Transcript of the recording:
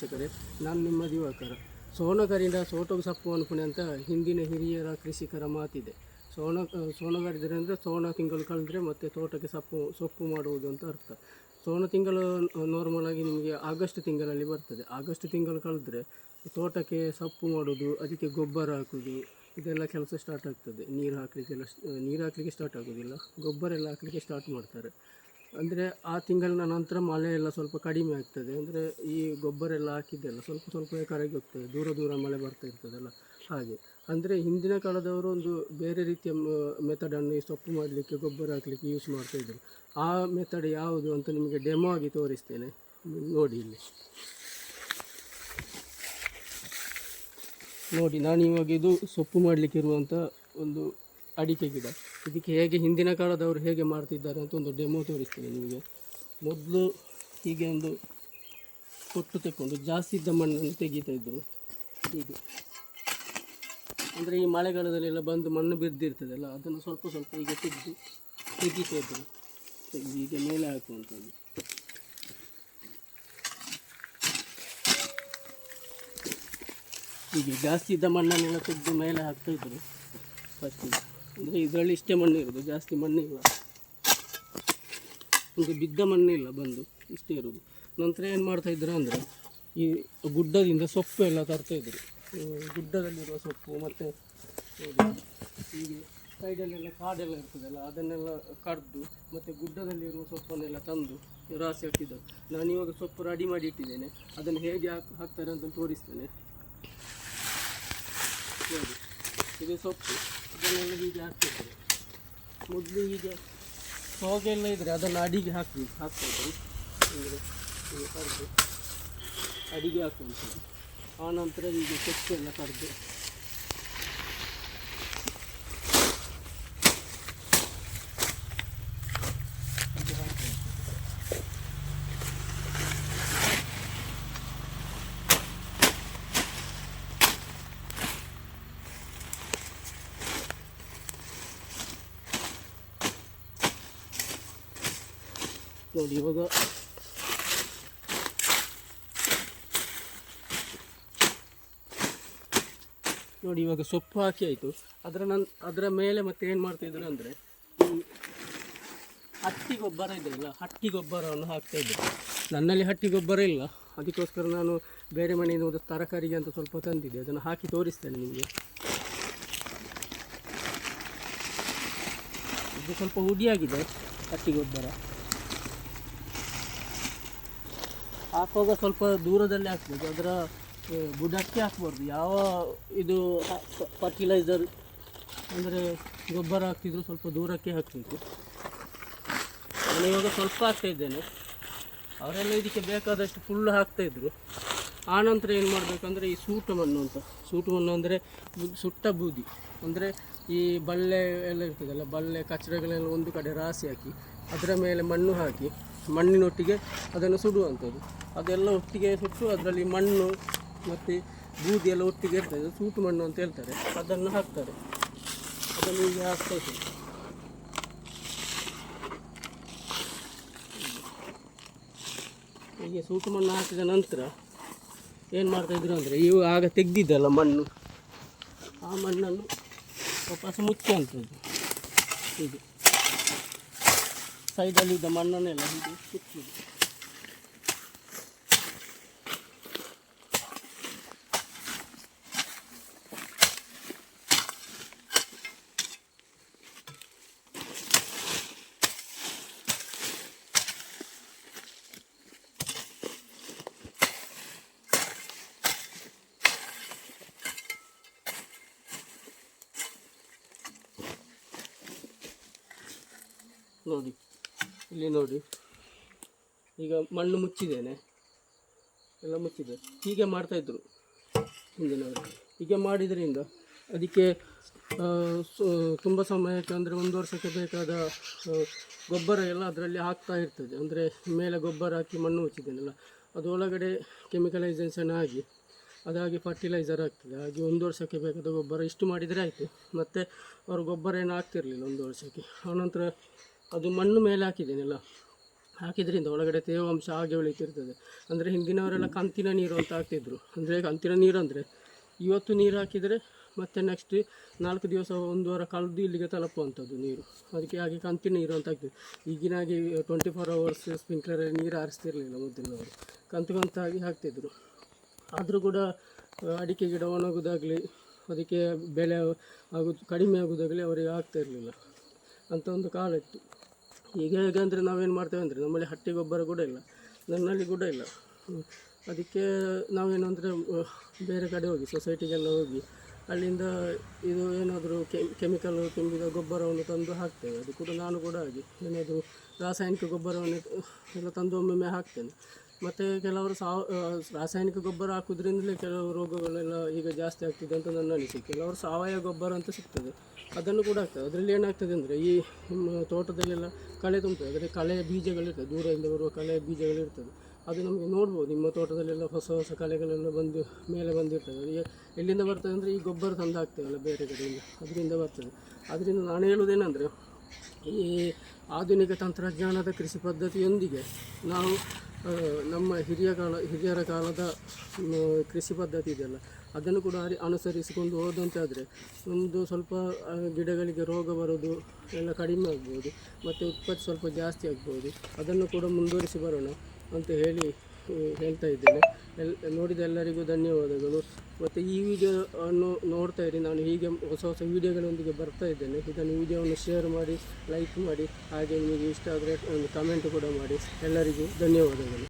ವೀಕ್ಷಕರೇ, ನಾನು ನಿಮ್ಮ ದಿವಾಕರ. ಸೋನಗರಿಂದ ಸೋಟೋಗ ಸಪ್ಪು ಅನ್ಕೊಂಡೆ ಅಂತ ಹಿಂದಿನ ಹಿರಿಯರ ಕೃಷಿಕರ ಮಾತಿದೆ. ಸೋನ ಅಂದರೆ ಸೋನ ತಿಂಗಳು ಕಳೆದ್ರೆ ಮತ್ತೆ ತೋಟಕ್ಕೆ ಸೊಪ್ಪು ಸೊಪ್ಪು ಮಾಡುವುದು ಅಂತ ಅರ್ಥ. ಸೋನ ತಿಂಗಳು ನಾರ್ಮಲ್ ಆಗಿ ನಿಮಗೆ ಆಗಸ್ಟ್ ತಿಂಗಳಲ್ಲಿ ಬರ್ತದೆ. ಆಗಸ್ಟ್ ತಿಂಗಳು ಕಳೆದ್ರೆ ತೋಟಕ್ಕೆ ಸೊಪ್ಪು ಮಾಡೋದು ಅದಕ್ಕೆ ಗೊಬ್ಬರ ಹಾಕೋದು ಇದೆಲ್ಲ ಕೆಲಸ ಸ್ಟಾರ್ಟ್ ಆಗ್ತದೆ. ನೀರು ಹಾಕಲಿಕ್ಕೆಲ್ಲ ನೀರು ಹಾಕಲಿಕ್ಕೆ ಸ್ಟಾರ್ಟ್ ಆಗೋದಿಲ್ಲ. ಗೊಬ್ಬರ ಎಲ್ಲ ಹಾಕಲಿಕ್ಕೆ ಸ್ಟಾರ್ಟ್ ಮಾಡ್ತಾರೆ. ಅಂದರೆ ಆ ತಿಂಗಳಿನ ನಂತರ ಮಳೆ ಎಲ್ಲ ಸ್ವಲ್ಪ ಕಡಿಮೆ ಆಗ್ತದೆ. ಅಂದರೆ ಈ ಗೊಬ್ಬರ ಎಲ್ಲ ಹಾಕಿದ್ದೆಲ್ಲ ಸ್ವಲ್ಪ ಸ್ವಲ್ಪ ಕರಗಿ ಹೋಗ್ತದೆ. ದೂರ ದೂರ ಮಳೆ ಬರ್ತಾ ಇರ್ತದಲ್ಲ ಹಾಗೆ. ಅಂದರೆ ಹಿಂದಿನ ಕಾಲದವರು ಒಂದು ಬೇರೆ ರೀತಿಯ ಮೆಥಡನ್ನು ಈ ಸೊಪ್ಪು ಮಾಡಲಿಕ್ಕೆ ಗೊಬ್ಬರ ಹಾಕಲಿಕ್ಕೆ ಯೂಸ್ ಮಾಡ್ತಾಯಿದ್ರು ಆ ಮೆಥಡ್ ಯಾವುದು ಅಂತ ನಿಮಗೆ ಡೆಮೋ ಆಗಿ ತೋರಿಸ್ತೇನೆ. ನೋಡಿ ಇಲ್ಲಿ. ನೋಡಿ ನಾನು ಇವಾಗ ಇದು ಸೊಪ್ಪು ಮಾಡಲಿಕ್ಕಿರುವಂಥ ಒಂದು ಅಡಿಕೆ ಗಿಡ. ಇದಕ್ಕೆ ಹೇಗೆ ಹಿಂದಿನ ಕಾಲದವರು ಹೇಗೆ ಮಾಡ್ತಿದ್ದಾರೆ ಅಂತ ಒಂದು ಡೆಮೋ ತೋರಿಸ್ತೀನಿ ನಿಮಗೆ. ಮೊದಲು ಹೀಗೆ ಒಂದು ಕೊಟ್ಟು ತೆಕ್ಕೊಂಡು ಜಾಸ್ತಿ ಇದ್ದ ಮಣ್ಣನ್ನು ತೆಗೀತಾ ಇದ್ದರು ಹೀಗೆ. ಅಂದರೆ ಈ ಮಳೆಗಾಲದಲ್ಲೆಲ್ಲ ಬಂದು ಮಣ್ಣು ಬಿದ್ದಿರ್ತದಲ್ಲ ಅದನ್ನು ಸ್ವಲ್ಪ ಸ್ವಲ್ಪ ಈಗ ತೆಗೆದು ತೆಗೀತಾ ಇದ್ದರು ತೆಗೆದು ಹೀಗೆ ಮೇಲೆ ಹಾಕುವಂಥದ್ದು. ಹೀಗೆ ಜಾಸ್ತಿ ಇದ್ದ ಮಣ್ಣನ್ನೆಲ್ಲ ತೆಗೆದು ಮೇಲೆ ಹಾಕ್ತಾ ಇದ್ದರು ಫಸ್ಟಿಗೆ ಅಂದರೆ ಇದರಲ್ಲಿ ಇಷ್ಟೇ ಮಣ್ಣು ಇರೋದು, ಜಾಸ್ತಿ ಮಣ್ಣಿಲ್ಲ ಒಂದು ಬಿದ್ದ ಇಲ್ಲ, ಬಂದು ಇಷ್ಟೇ ಇರೋದು. ನಂತರ ಏನು ಮಾಡ್ತಾ ಇದ್ರು ಅಂದರೆ, ಈ ಗುಡ್ಡದಿಂದ ಸೊಪ್ಪು ಎಲ್ಲ ತರ್ತಾಯಿದ್ರು ಗುಡ್ಡದಲ್ಲಿರುವ ಸೊಪ್ಪು ಮತ್ತು ಹೀಗೆ ಸೈಡಲ್ಲೆಲ್ಲ ಕಾಡೆಲ್ಲ ಇರ್ತದಲ್ಲ, ಅದನ್ನೆಲ್ಲ ಕಡ್ದು ಮತ್ತು ಗುಡ್ಡದಲ್ಲಿರುವ ಸೊಪ್ಪನ್ನೆಲ್ಲ ತಂದು ರಾಸಿ ಹಾಕಿದ್ದರು ನಾನು ಇವಾಗ ಸೊಪ್ಪು ರೆಡಿ ಮಾಡಿ ಇಟ್ಟಿದ್ದೇನೆ. ಅದನ್ನು ಹೇಗೆ ಹಾಕಿ, ಹಾಕ್ತಾರೆ ಅಂತ ತೋರಿಸ್ತೇನೆ. ಇದು ಸೊಪ್ಪು. ಅದನ್ನೆಲ್ಲ ಹೀಗೆ ಹಾಕ್ತಿದ್ರು ಮೊದಲು ಹೀಗೆ ಹೋಗೆಲ್ಲ ಇದ್ದರೆ ಅದನ್ನು ಅಡಿಗೆ ಹಾಕಿ ಹಾಕ್ತಿದ್ರು ಅಂದರೆ ಕರೆದು ಅಡಿಗೆ ಹಾಕುವಂಥದ್ದು. ಆನಂತರ ಹೀಗೆ ಚಕ್ಕೆ ಎಲ್ಲ ಕರೆದು ನೋಡಿ ಇವಾಗ ನೋಡಿ, ಇವಾಗ ಸೊಪ್ಪು ಹಾಕಿ ಆಯಿತು. ಅದರ ನನ್, ಅದರ ಮೇಲೆ ಮತ್ತೆ ಏನು ಮಾಡ್ತಾಯಿದ್ರು ಅಂದರೆ ಹಟ್ಟಿ ಗೊಬ್ಬರ ಇದೆಯಲ್ಲ ಹಟ್ಟಿ ಗೊಬ್ಬರವನ್ನು ಹಾಕ್ತಾ ಇದ್ದರು ನನ್ನಲ್ಲಿ ಹಟ್ಟಿ ಗೊಬ್ಬರ ಇಲ್ಲ. ಅದಕ್ಕೋಸ್ಕರ ನಾನು ಬೇರೆ ಮನೆಯಿಂದ ಒಂದು ತರಕಾರಿಗೆ ಅಂತ ಸ್ವಲ್ಪ ತಂದಿದ್ದೆ. ಅದನ್ನು ಹಾಕಿ ತೋರಿಸ್ತೇನೆ ನಿಮಗೆ. ಇದು ಸ್ವಲ್ಪ ಹುಡಿಯಾಗಿದೆ ಹಟ್ಟಿ ಗೊಬ್ಬರ. ಹಾಕುವಾಗ ಸ್ವಲ್ಪ ದೂರದಲ್ಲಿ ಹಾಕ್ಬೇಕು ಅದರ ಬುಡಕ್ಕೆ ಹಾಕ್ಬಾರ್ದು. ಯಾವ ಇದು ಫರ್ಟಿಲೈಸರ್ ಅಂದರೆ ಗೊಬ್ಬರ ಹಾಕ್ತಿದ್ರು ಸ್ವಲ್ಪ ದೂರಕ್ಕೆ ಹಾಕಬೇಕು. ನಾನು ಇವಾಗ ಸ್ವಲ್ಪ ಹಾಕ್ತಾ ಇದ್ದೇನೆ. ಅವರೆಲ್ಲ ಇದಕ್ಕೆ ಬೇಕಾದಷ್ಟು ಫುಲ್ ಹಾಕ್ತಾಯಿದ್ರು ಆನಂತರ ಏನು ಮಾಡಬೇಕಂದ್ರೆ ಈ ಸೂಟು ಮಣ್ಣು ಅಂತ. ಸೂಟು ಮಣ್ಣು ಅಂದರೆ ಸುಟ್ಟ ಬೂದಿ. ಅಂದರೆ ಈ ಬಳ್ಳೆ ಎಲ್ಲ ಇರ್ತದಲ್ಲ, ಬಳ್ಳೆ ಕಚರಗಳೆಲ್ಲ ಒಂದು ಕಡೆ ರಾಸಿ ಹಾಕಿ, ಅದರ ಮೇಲೆ ಮಣ್ಣು ಹಾಕಿ ಮಣ್ಣಿನೊಟ್ಟಿಗೆ ಅದನ್ನು ಸುಡುವಂಥದ್ದು. ಅದೆಲ್ಲ ಒಟ್ಟಿಗೆ ಸುಟ್ಟು ಅದರಲ್ಲಿ ಮಣ್ಣು ಮತ್ತು ಬೂದಿ ಎಲ್ಲ ಒಟ್ಟಿಗೆ ಇರ್ತದೆ. ಸೂಟು ಮಣ್ಣು ಅಂತ ಹೇಳ್ತಾರೆ. ಅದನ್ನು ಹಾಕ್ತಾರೆ. ಅದನ್ನು ಈಗ ಹಾಕ್ತಾ ಹೀಗೆ ಸೂಟು ಮಣ್ಣು ಹಾಕಿದ ನಂತರ ಏನು ಮಾಡ್ತಾಯಿದ್ರು ಅಂದರೆ ಇವು ಆಗ ತೆಗ್ದಿದ್ದಲ್ಲ ಮಣ್ಣು. ಆ ಮಣ್ಣನ್ನು ವಾಪಸ್ ಮುಚ್ಚುವಂಥದ್ದು. ಹೀಗೆ. ಸೈಡಲ್ಲಿದ್ದ ಮಣ್ಣನ್ನೆಲ್ಲ ಹೀಗೆ ಮುಚ್ಚುದು ನೋಡಿ ಇಲ್ಲಿ ನೋಡಿ. ಈಗ ಮಣ್ಣು ಮುಚ್ಚಿದ್ದೇನೆ. ಎಲ್ಲ ಮುಚ್ಚಿದೆ. ಹೀಗೆ ಮಾಡ್ತಾಯಿದ್ರು ಹಿಂದಿನವರು ಹೀಗೆ ಮಾಡಿದ್ರಿಂದ ಅದಕ್ಕೆ ತುಂಬ ಸಮಯಕ್ಕೆ ಅಂದರೆ ಒಂದು ವರ್ಷಕ್ಕೆ ಬೇಕಾದ ಗೊಬ್ಬರ ಎಲ್ಲ ಅದರಲ್ಲಿ ಹಾಕ್ತಾ ಇರ್ತದೆ. ಅಂದರೆ ಮೇಲೆ ಗೊಬ್ಬರ ಹಾಕಿ ಮಣ್ಣು ಮುಚ್ಚಿದ್ದೇನಲ್ಲ, ಅದು ಒಳಗಡೆ ಕೆಮಿಕಲೈಸೇಷನ್ ಆಗಿ, ಅದಾಗಿ ಫರ್ಟಿಲೈಸರ್ ಆಗ್ತದೆ. ಹಾಗೆ ಒಂದು ವರ್ಷಕ್ಕೆ ಬೇಕಾದ ಗೊಬ್ಬರ ಇಷ್ಟು ಮಾಡಿದರೆ ಆಯಿತು. ಮತ್ತು ಅವರು ಗೊಬ್ಬರ ಏನು ಹಾಕ್ತಿರ್ಲಿಲ್ಲ ಒಂದು ವರ್ಷಕ್ಕೆ. ಆನಂತರ ಅದು ಮಣ್ಣು ಮೇಲೆ ಹಾಕಿದ್ದೇನಲ್ಲ? ಹಾಕಿದ್ರಿಂದ ಒಳಗಡೆ ತೇವಾಂಶ ಹಾಗೆ ಉಳಿತಿರ್ತದೆ. ಅಂದರೆ ಹಿಂದಿನವರೆಲ್ಲ ಕಂತಿನ ನೀರು ಅಂತ ಹಾಕ್ತಿದ್ರು. ಅಂದರೆ ಕಂತಿನ ನೀರು ಅಂದರೆ ಇವತ್ತು ನೀರು ಹಾಕಿದರೆ ಮತ್ತೆ ನೆಕ್ಸ್ಟ್ ನಾಲ್ಕು ದಿವಸ ಒಂದು ವಾರ ಕಳೆದು ಇಲ್ಲಿಗೆ ತಲುಪುವಂಥದ್ದು ನೀರು. ಅದಕ್ಕೆ ಹಾಗೆ ಕಂತಿನ ನೀರು ಅಂತ ಹಾಕ್ತಿದ್ರು. ಈಗಿನ ಹಾಗೆ ಟ್ವೆಂಟಿ ಫೋರ್ ಅವರ್ಸ್ ಸ್ಪ್ರಿಂಕ್ಲರಲ್ಲಿ ನೀರು ಹಾರಿಸ್ತಿರಲಿಲ್ಲ ಮೊದಲಿನವರು ಕಂತು ಕಂತಾಗಿ ಹಾಕ್ತಿದ್ರು. ಆದರೂ ಕೂಡ ಅಡಿಕೆ ಗಿಡ ಒಣಗೋದಾಗಲಿ, ಅದಕ್ಕೆ ಬೆಳೆ ಆಗೋದು, ಕಡಿಮೆ ಆಗೋದಾಗಲಿ ಅವರಿಗೆ ಆಗ್ತಾ ಇರಲಿಲ್ಲ ಅಂತ ಒಂದು ಕಾಲ ಇತ್ತು. ಈಗ ಹೇಗೆ ಅಂದರೆ ನಾವೇನು ಮಾಡ್ತೇವೆ ಅಂದರೆ ನಮ್ಮಲ್ಲಿ ಹಟ್ಟಿ ಗೊಬ್ಬರ ಕೂಡ ಇಲ್ಲ, ನನ್ನಲ್ಲಿ ಕೂಡ ಇಲ್ಲ. ಅದಕ್ಕೆ ನಾವೇನು ಅಂದರೆ ಬೇರೆ ಕಡೆ ಹೋಗಿ ಸೊಸೈಟಿಗೆಲ್ಲ ಹೋಗಿ ಅಲ್ಲಿಂದ ಇದು ಏನಾದರೂ ಕೆಮಿಕಲ್ ತುಂಬಿದ ಗೊಬ್ಬರವನ್ನು ತಂದು ಹಾಕ್ತೇವೆ. ಅದು ಕೂಡ ನಾನು ಕೂಡ ಹಾಗೆ ಏನಾದರೂ ರಾಸಾಯನಿಕ ಗೊಬ್ಬರವನ್ನು ಎಲ್ಲ ತಂದು ಒಮ್ಮೊಮ್ಮೆ ಹಾಕ್ತೇನೆ. ಮತ್ತು ಕೆಲವರು ಸಾವ ರಾಸಾಯನಿಕ ಗೊಬ್ಬರ ಹಾಕೋದ್ರಿಂದಲೇ ಕೆಲವು ರೋಗಗಳೆಲ್ಲ ಈಗ ಜಾಸ್ತಿ ಆಗ್ತಿದೆ ಅಂತ ನನ್ನ ಅನಿಸಿಕೆ. ಕೆಲವರು ಸಾವಯವ ಗೊಬ್ಬರ ಅಂತ ಸಿಗ್ತದೆ. ಅದನ್ನು ಕೂಡ ಆಗ್ತದೆ ಅದರಲ್ಲಿ ಏನಾಗ್ತದೆ ಅಂದರೆ ಈ ತೋಟದಲ್ಲೆಲ್ಲ ಕಳೆ ತುಂಬ್ತದೆ. ಅದರಲ್ಲಿ ಕಳೆಯ ಬೀಜಗಳಿರ್ತದೆ. ದೂರದಿಂದ ಬರುವ ಕಳೆಯ ಬೀಜಗಳಿರ್ತದೆ. ಅದು ನಮಗೆ ನೋಡ್ಬೋದು. ನಿಮ್ಮ ತೋಟದಲ್ಲೆಲ್ಲ ಹೊಸ ಹೊಸ ಕಳೆಗಳೆಲ್ಲ ಬಂದು ಮೇಲೆ ಬಂದಿರ್ತದೆ. ಅದು ಎಲ್ಲಿಂದ ಬರ್ತದೆ ಅಂದರೆ ಈ ಗೊಬ್ಬರ ತಂದು ಹಾಕ್ತೇವಲ್ಲ ಬೇರೆ ಕಡೆಯಿಂದ. ಅದರಿಂದ ಬರ್ತದೆ. ಅದರಿಂದ ನಾನು ಹೇಳುವುದೇನೆಂದರೆ ಈ ಆಧುನಿಕ ತಂತ್ರಜ್ಞಾನದ ಕೃಷಿ ಪದ್ಧತಿಯೊಂದಿಗೆ ನಾವು ನಮ್ಮ ಹಿರಿಯ ಕಾಲ, ಹಿರಿಯರ ಕಾಲದ ಕೃಷಿ ಪದ್ಧತಿ ಇದೆಯಲ್ಲ, ಅದನ್ನು ಕೂಡ ಅರಿ- ಅನುಸರಿಸಿಕೊಂಡು ಹೋದಂತಾದರೆ ಒಂದು ಸ್ವಲ್ಪ ಗಿಡಗಳಿಗೆ ರೋಗ ಬರೋದು ಎಲ್ಲ ಕಡಿಮೆ ಆಗ್ಬೋದು, ಮತ್ತು ಉತ್ಪತ್ತಿ ಸ್ವಲ್ಪ ಜಾಸ್ತಿ ಆಗ್ಬೋದು, ಅದನ್ನು ಕೂಡ ಮುಂದುವರಿಸಿ ಬರೋಣ ಅಂತ ಹೇಳಿ ಹೇಳ್ತಾ ಇದ್ದೇನೆ. ಎಲ್, ನೋಡಿದ ಎಲ್ಲರಿಗೂ ಧನ್ಯವಾದಗಳು. ಮತ್ತು ಈ ವಿಡಿಯೋ ಅನ್ನು ನೋಡ್ತಾ ಇರಿ. ನಾನು ಹೀಗೆ ಹೊಸ ಹೊಸ ವಿಡಿಯೋಗಳೊಂದಿಗೆ ಬರ್ತಾ ಇದ್ದೇನೆ. ಇದನ್ನು ವಿಡಿಯೋವನ್ನು ಶೇರ್ ಮಾಡಿ, ಲೈಕ್ ಮಾಡಿ, ಹಾಗೆ ನಿಮಗೆ ಇಷ್ಟ ಆದರೆ ಒಂದು ಕಮೆಂಟ್ ಕೂಡ ಮಾಡಿ. ಎಲ್ಲರಿಗೂ ಧನ್ಯವಾದಗಳು.